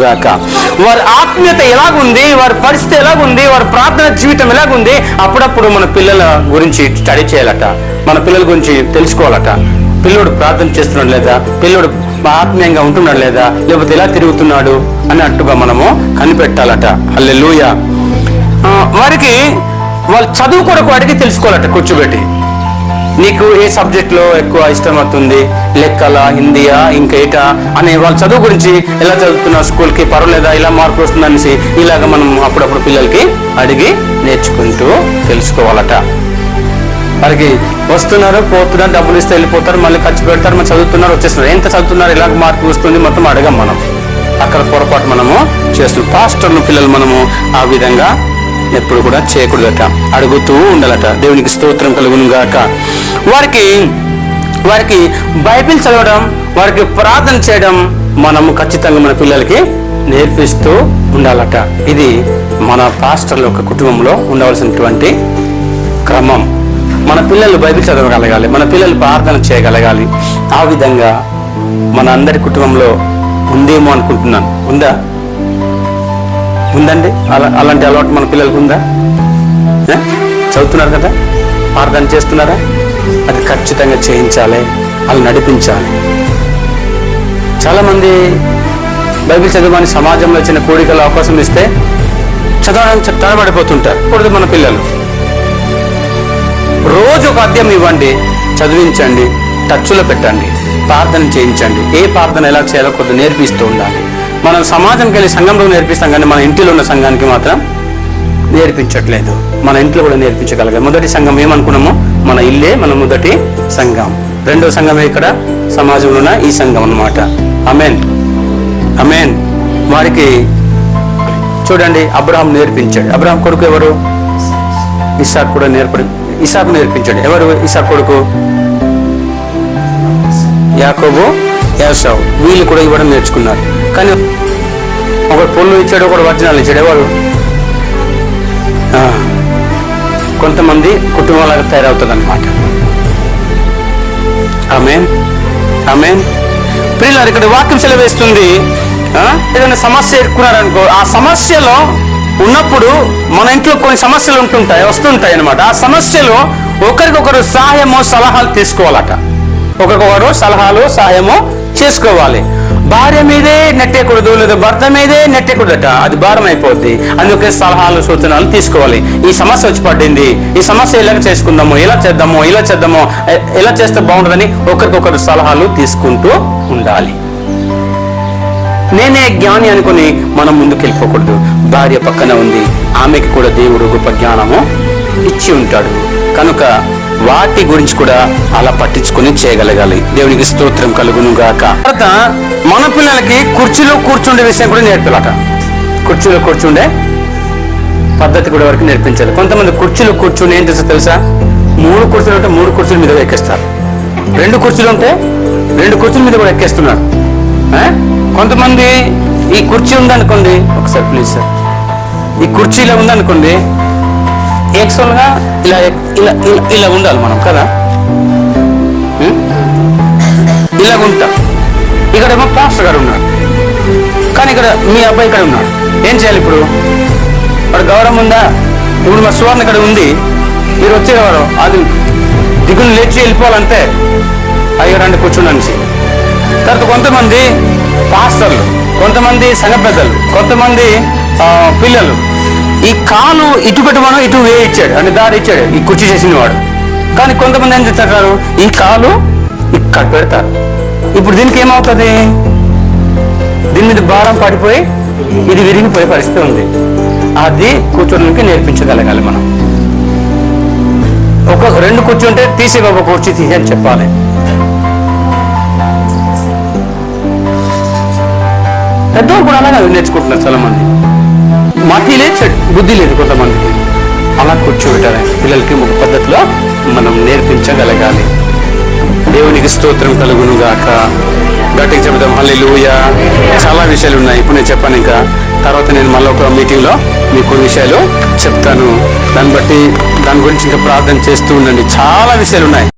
గాక. వారి ఆత్మీయత ఎలాగుంది వారి పరిస్థితి ఎలాగుంది వారి ప్రార్థన జీవితం ఎలాగుంది అప్పుడప్పుడు మన పిల్లల గురించి స్టడీ చేయాలట. మన పిల్లల గురించి తెలుసుకోవాలట. పిల్లోడు ప్రార్థన చేస్తున్నాడు లేదా పిల్లోడు ఆత్మీయంగా ఉంటున్నాడు లేదా లేకపోతే ఎలా తిరుగుతున్నాడు అన్నట్టుగా మనము కనిపెట్టాలట. అల్లెలుయ వారికి వాళ్ళు చదువు కొరకు అడిగి తెలుసుకోవాలట కూర్చోబెట్టి. నీకు ఏ సబ్జెక్ట్లో ఎక్కువ ఇష్టం అవుతుంది లెక్కల హిందీయా ఇంకా ఏటా అనే వాళ్ళ చదువు గురించి ఎలా చదువుతున్నా స్కూల్కి? పర్వాలేదా? ఇలా మార్పు వస్తుందనేసి ఇలాగ మనం అప్పుడప్పుడు పిల్లలకి అడిగి నేర్చుకుంటూ తెలుసుకోవాలట. వారికి వస్తున్నారు పోతున్నారు డబ్బులు ఇస్తే వెళ్ళిపోతారు మళ్ళీ ఖర్చు పెడతారు మనం చదువుతున్నారు వచ్చేస్తున్నారు. ఎంత చదువుతున్నారు ఇలాగ మార్పు వస్తుంది మొత్తం అడగం మనం. అక్కడ పొరపాటు మనము చేస్తున్నాం. పాస్టర్ను పిల్లలు మనము ఆ విధంగా ఎప్పుడు కూడా చేయకూడదట. అడుగుతూ ఉండాలట. దేవునికి స్తోత్రం కలుగును గాక వారికి వారికి బైబిల్ చదవడం వారికి ప్రార్థన చేయడం మనము ఖచ్చితంగా మన పిల్లలకి నేర్పిస్తూ ఉండాలట. ఇది మన పాస్టర్ల యొక్క కుటుంబంలో ఉండవలసినటువంటి క్రమం. మన పిల్లలు బైబిల్ చదవగలగాలి మన పిల్లలు ప్రార్థన చేయగలగాలి. ఆ విధంగా మన అందరి కుటుంబంలో ఉందేమో అనుకుంటున్నాను. ఉందా? ఉందండి? అలా అలాంటి అలవాటు మన పిల్లలకు ఉందా? చదువుతున్నారు కదా? ప్రార్థన చేస్తున్నారా? అది ఖచ్చితంగా చేయించాలి వాళ్ళు నడిపించాలి. చాలామంది బైబిల్ చదవని సమాజంలో చిన్న కోరికలు అవకాశం ఇస్తే చదవడానికి తడబడిపోతుంటారు. ఇప్పుడు మన పిల్లలు. రోజు ఒక అద్యం ఇవ్వండి చదివించండి టచ్లో పెట్టండి ప్రార్థన చేయించండి. ఏ ప్రార్థన ఎలా చేయాలో కొద్దిగా నేర్పిస్తూ ఉండాలి. మనం సమాజంకి వెళ్ళి సంఘంలో నేర్పిస్తాం కానీ మన ఇంటిలో ఉన్న సంఘానికి మాత్రం నేర్పించట్లేదు. మన ఇంట్లో కూడా నేర్పించగలగాలి. మొదటి సంఘం ఏమనుకున్నామో? మన ఇల్లే మన మొదటి సంఘం. రెండో సంఘమే ఇక్కడ సమాజంలో ఉన్న ఈ సంఘం అన్నమాట. అమెన్ అమెన్ వారికి చూడండి అబ్రహాం నేర్పించాడు. అబ్రహాం కొడుకు ఎవరు? ఇసాక్ కూడా నేర్పడు. ఇసాకు నేర్పించాడు. ఎవరు? ఇసాక్ కొడుకు? యాకోబు యాసావు వీళ్ళు కూడా ఇవ్వడం నేర్చుకున్నారు. కానీ ఒకడు పొల్లు ఇచ్చాడు ఒకడు వర్జనాలు ఇచ్చాడు. ఎవరు? కొంతమంది కుటుంబాలుగా తయారవుతుంది అనమాట ఆమెన్. ఆమెన్. పిల్లలు ఇక్కడ వాక్యం సెలవేస్తుంది. ఏదైనా సమస్య ఎట్టుకున్నారనుకో ఆ సమస్యలో ఉన్నప్పుడు మన ఇంట్లో కొన్ని సమస్యలు ఉంటుంటాయి వస్తుంటాయి అనమాట ఆ సమస్యలో ఒకరికొకరు సహాయము సలహాలు తీసుకోవాలట. ఒకరికొకరు సలహాలు సహాయము చేసుకోవాలి. భార్య మీదే నెట్టేయకూడదు లేదా భర్త మీదే నెట్టేయకూడదట అది భారం అయిపోద్ది అందుకే సలహాలు సూచనలు తీసుకోవాలి. ఈ సమస్య వచ్చి పడింది. ఈ సమస్య ఎలా చేసుకుందాము ఎలా చేద్దాము ఇలా చేద్దాము ఇలా ఎలా చేస్తే బాగుంటుందని ఒకరికొకరు సలహాలు తీసుకుంటూ ఉండాలి. నేనే జ్ఞాని అనుకుని మనం ముందుకు వెళ్ళిపోకూడదు. భార్య పక్కన ఉంది. ఆమెకి కూడా దేవుడు గొప్ప జ్ఞానము ఇచ్చి ఉంటాడు. కనుక వాటి గురించి కూడా అలా పట్టించుకొని చేయగలగాలి. దేవునికి స్తోత్రం కలుగును గాక తర్వాత మన పిల్లలకి కుర్చీలో కూర్చుండే విషయం కూడా నేర్పాలట. కుర్చీలో కూర్చుండే పద్ధతి కూడా వరకు నేర్పించాలి. కొంతమంది కుర్చీలో కూర్చుని ఏం చేస్తారు తెలుసా? మూడు కుర్చీలు ఉంటే మూడు కుర్చీల మీద ఎక్కేస్తారు. రెండు కుర్చీలు ఉంటే రెండు కుర్చీల మీద కూడా ఎక్కేస్తున్నారు. కొంతమంది ఈ కుర్చీ ఉందనుకోండి ఒకసారి ప్లీజ్ సార్ ఈ కుర్చీలో ఉందనుకోండి యాక్చువల్గా ఇలా ఇలా ఇలా ఇలా ఉండాలి మనం కదా? ఇలా ఉంటాం. ఇక్కడేమో పాస్టర్ గారు ఉన్నాడు కానీ ఇక్కడ మీ అబ్బాయి ఇక్కడ ఉన్నాడు. ఏం చేయాలి ఇప్పుడు? వాడు గౌరవం ఉందా? ఇప్పుడు మా సువర్ణ ఇక్కడ ఉంది. మీరు వచ్చేవారు. అది దిగులు లేచి వెళ్ళిపోవాలంటే అయ్యో రండి కూర్చుండనిసి తర్వాత కొంతమంది పాస్టర్లు కొంతమంది సంఘ పెద్దలు కొంతమంది పిల్లలు ఈ కాలు ఇటు పెట్టమను ఇటు వే ఇచ్చాడు అంటే దారి ఇచ్చాడు. ఈ కుర్చీ చేసిన వాడు. కానీ కొంతమంది ఏం చేస్తారు ఈ కాలు ఇక్కడ పెడతారు. ఇప్పుడు దీనికి ఏమవుతుంది? దీని మీద భారం పడిపోయి ఇది విరిగిపోయే పరిస్థితి ఉంది. అది కూర్చోడానికి నేర్పించగలగాలి మనం. ఒక రెండు కూర్చుంటే తీసి ఒక కుర్చీ తీసి అని చెప్పాలి. పెద్దవాళ్ళు కూడా అలాగే నేర్చుకుంటున్నారు చాలా మంది మతి లేదు బుద్ధి లేదు కొంతమందికి. అలా కూర్చోబెట్టాలి. పిల్లలకి ఒక పద్ధతిలో మనం నేర్పించగలగాలి. దేవునికి స్తోత్రం కలుగును గాక గట్టికి చెబుదాం హల్లెలూయా. చాలా విషయాలు ఉన్నాయి. ఇప్పుడు నేను చెప్పాను ఇంకా. తర్వాత నేను మళ్ళీ ఒక మీటింగ్లో మీకు కొన్ని విషయాలు చెప్తాను. దాన్ని బట్టి దాని గురించి ఇంకా ప్రార్థన చేస్తూ ఉండండి. చాలా విషయాలు ఉన్నాయి.